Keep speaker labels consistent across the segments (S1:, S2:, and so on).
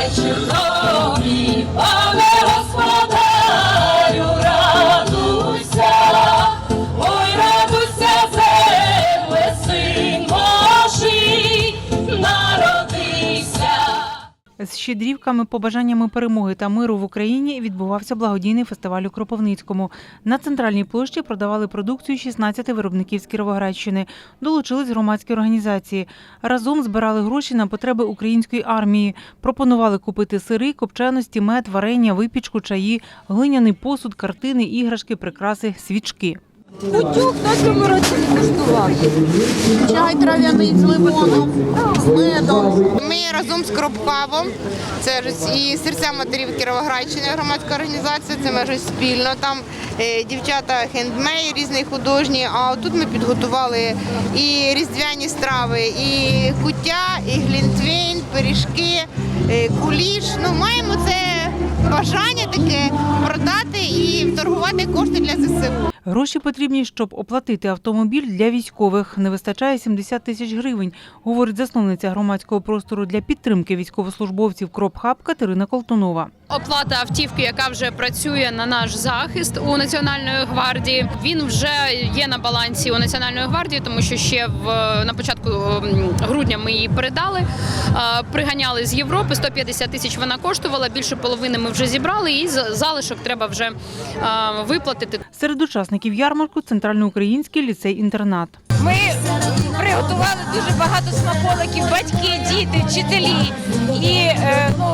S1: let you go.
S2: З щедрівками, побажаннями перемоги та миру в Україні відбувався благодійний фестиваль у Кропивницькому. На центральній площі продавали продукцію 16 виробників з Кіровоградщини. Долучились громадські організації. Разом збирали гроші на потреби української армії. Пропонували купити сири, копченості, мед, варення, випічку, чаї, глиняний посуд, картини, іграшки, прикраси, свічки.
S3: Кутюк на цьому році не куштував. Чай трав'яний з лимоном, з медом.
S4: Разом з Кропкавом, це ж і серця матерів Кіровоградщини, громадська організація. Це ми ж спільно там е, дівчата хендмей різні художні. А тут ми підготували і різдвяні страви, і куття, і глінтвейн, пиріжки, е, куліш. Ну маємо це бажання таке продати і торгувати кошти для ЗСУ.
S2: Гроші потрібні, щоб оплатити автомобіль для військових. Не вистачає 70 тисяч гривень, говорить засновниця громадського простору для підтримки військовослужбовців Кропхаб Катерина Колтунова.
S5: Оплата автівки, яка вже працює на наш захист у Національної гвардії. Він вже є на балансі у Національної гвардії, тому що ще в на початку грудня ми її передали. Е, Приганяли з Європи 150 тисяч. Вона коштувала більше половини. Ми вже зібрали, і залишок треба вже е, виплатити.
S2: Серед учасників ярмарку центральноукраїнський ліцей-інтернат.
S6: Ми приготували дуже багато смаколиків, батьки, діти, вчителі. І е, ну,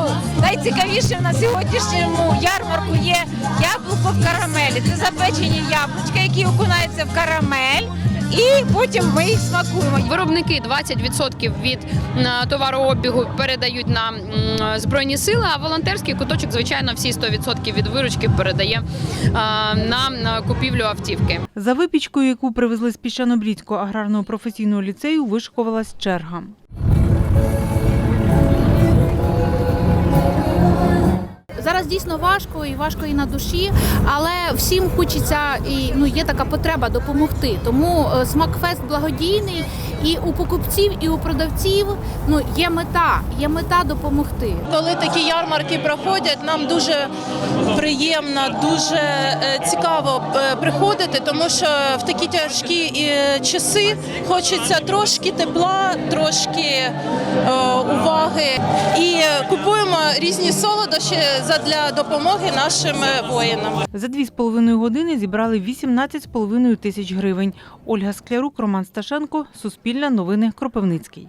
S6: найцікавіше на сьогоднішньому ярмарку є яблуко в карамелі. Це запечені яблучка, які окунаються в карамель, і потім ми їх смакуємо.
S5: Виробники 20% від товарообігу передають на збройні сили. А волонтерський куточок, звичайно, всі 100% від виручки передає е, на на купівлю автівки.
S2: За випічкою, яку привезли з Піщанобрідського аграрного професійного ліцею, вишикувалась черга.
S7: Дійсно важко і важко і на душі, але всім хочеться і ну є така потреба допомогти. Тому е, смакфест благодійний і у покупців, і у продавців ну є мета, є мета допомогти.
S3: Коли такі ярмарки проходять, нам дуже приємно, дуже е, цікаво е, приходити, тому що в такі тяжкі часи хочеться трошки тепла, трошки уваги. І купуємо різні солодощі для допомоги нашим е, воїнам.
S2: За дві з половиною години зібрали 18,5 тисяч гривень. Ольга Склярук, Роман Сташенко, Суспільне новини, Кропивницький.